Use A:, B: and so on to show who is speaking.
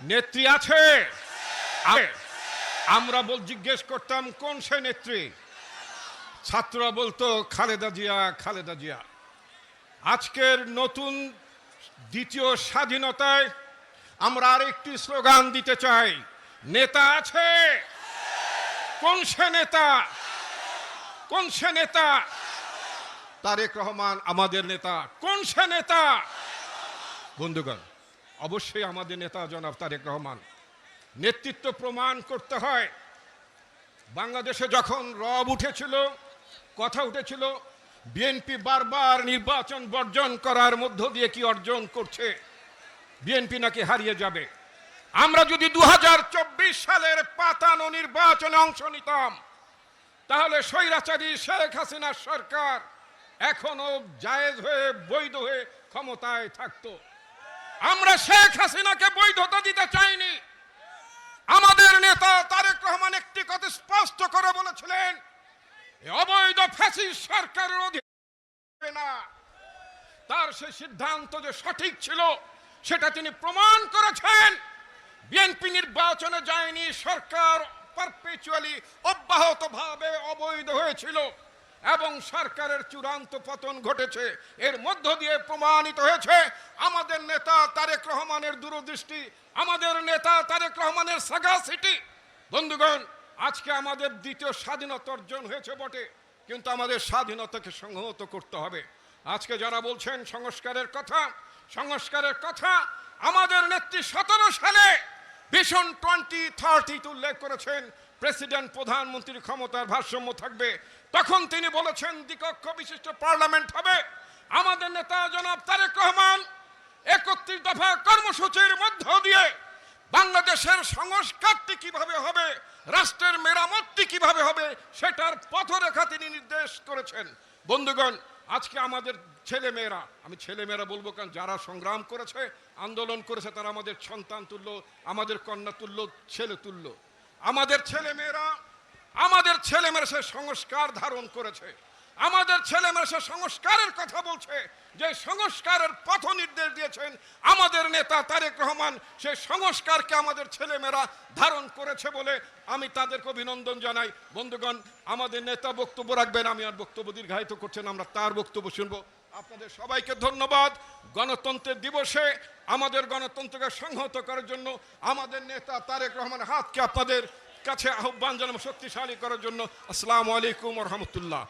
A: নেত্রী আছে। আমরা বল জিজ্ঞেস করতাম, কোন সে নেত্রী? ছাত্ররা বলতো, খালেদা জিয়া খালেদা জিয়া। আজকের নতুন দ্বিতীয় স্বাধীনতায় আমরা আরেকটি স্লোগান দিতে চাই। নেতা আছে? কোন সে নেতা? কোন সে নেতা? তারেক রহমান আমাদের নেতা। কোন সে নেতা? বন্ধুগণ অবশ্যই আমাদের নেতা জনাব তারেক রহমান, নেতৃত্ব প্রমাণ করতে হয়। বাংলাদেশে যখন রব উঠেছিল, কথা উঠেছিল, বিএনপি বারবার নির্বাচন বর্জন করার মধ্য দিয়ে কি অর্জন করছে, বিএনপি নাকি হারিয়ে যাবে। আমরা যদি দু হাজার চব্বিশ সালের পাতানো নির্বাচনে অংশ নিতাম, তাহলে স্বৈরাচারী শেখ হাসিনার সরকার এখনও জায়েজ হয়ে বৈধ হয়ে ক্ষমতায় থাকতো। আমরা শেখ হাসিনাকে বৈধতা দিতে চাইনি। আমাদের নেতা তারেক রহমান একটি কথা স্পষ্ট করে বলেছিলেন অবৈধ ফ্যাসিস্ট সরকারের অধীনে না। তার সে সিদ্ধান্ত যে সঠিক ছিল, সেটা তিনি প্রমাণ করেছেন। বিএনপি নির্বাচনে যায়নি, সরকার পারপেচুয়ালি অব্যাহতভাবে অবৈধ হয়েছিল এবং সরকারের চূড়ান্ত পতন ঘটেছে। এর মধ্য দিয়ে প্রমাণিত হয়েছে আমাদের নেতা তারেক রহমানের দূরদৃষ্টি, আমাদের নেতা তারেক রহমানের সাগাসিটি বন্ধুগণ, আজকে আমাদের দ্বিতীয় স্বাধীনতা অর্জন হয়েছে বটে, কিন্তু আমাদের স্বাধীনতাকে সংহত করতে হবে। আজকে যারা বলছেন সংস্কারের কথা সংস্কারের কথা, আমাদের নেত্রী সতেরো সালে ভীষণ টোয়েন্টি থার্টি উল্লেখ করেছেন, প্রেসিডেন্ট, প্রধানমন্ত্রীর ক্ষমতার ভারসাম্য থাকবে। তখন তিনি বলেছেন দ্বিকক্ষ বিশিষ্ট পার্লামেন্ট হবে। আমাদের নেতা জনাব তারেক রহমান একত্রিশ দফা কর্মসূচির মধ্য দিয়ে বাংলাদেশের সংস্কারটি কীভাবে হবে, রাষ্ট্রের মেরামতটি কীভাবে হবে, সেটার পথরেখা তিনি নির্দেশ করেছেন। বন্ধুগণ, আজকে আমাদের ছেলে মেয়েরা আমি ছেলে মেয়েরা বলব কারণ যারা সংগ্রাম করেছে, আন্দোলন করেছে, তারা আমাদের সন্তান তুল্য, আমাদের কন্যা তুল্য, ছেলে তুল্য। আমাদের ছেলে মেয়েরা আমাদের ছেলে মেয়েরা সে সংস্কার ধারণ করেছে। আমাদের ছেলে মেয়েরা সে সংস্কারের কথা বলছে, যে সংস্কারের পথ নির্দেশ দিয়েছেন। আমাদের নেতা তারেক রহমান সে সংস্কারকে আমাদের ছেলেমেয়েরা ধারণ করেছে বলে আমি তাদেরকে অভিনন্দন জানাই। বন্ধুগণ, আমাদের নেতা বক্তব্য রাখবেন, আমি আর বক্তব্য দীর্ঘায়িত করছেন আমরা তার বক্তব্য শুনব। আপনাদের সবাইকে ধন্যবাদ। গণতন্ত্রের দিবসে আমাদের গণতন্ত্রকে সংহত করার জন্য আমাদের নেতা তারেক রহমান হাতকে আপনাদের কাছে আহ্বান জানাব, শক্তিশালী করার জন্য। আসসালামু আলাইকুম রহমতুল্লাহ।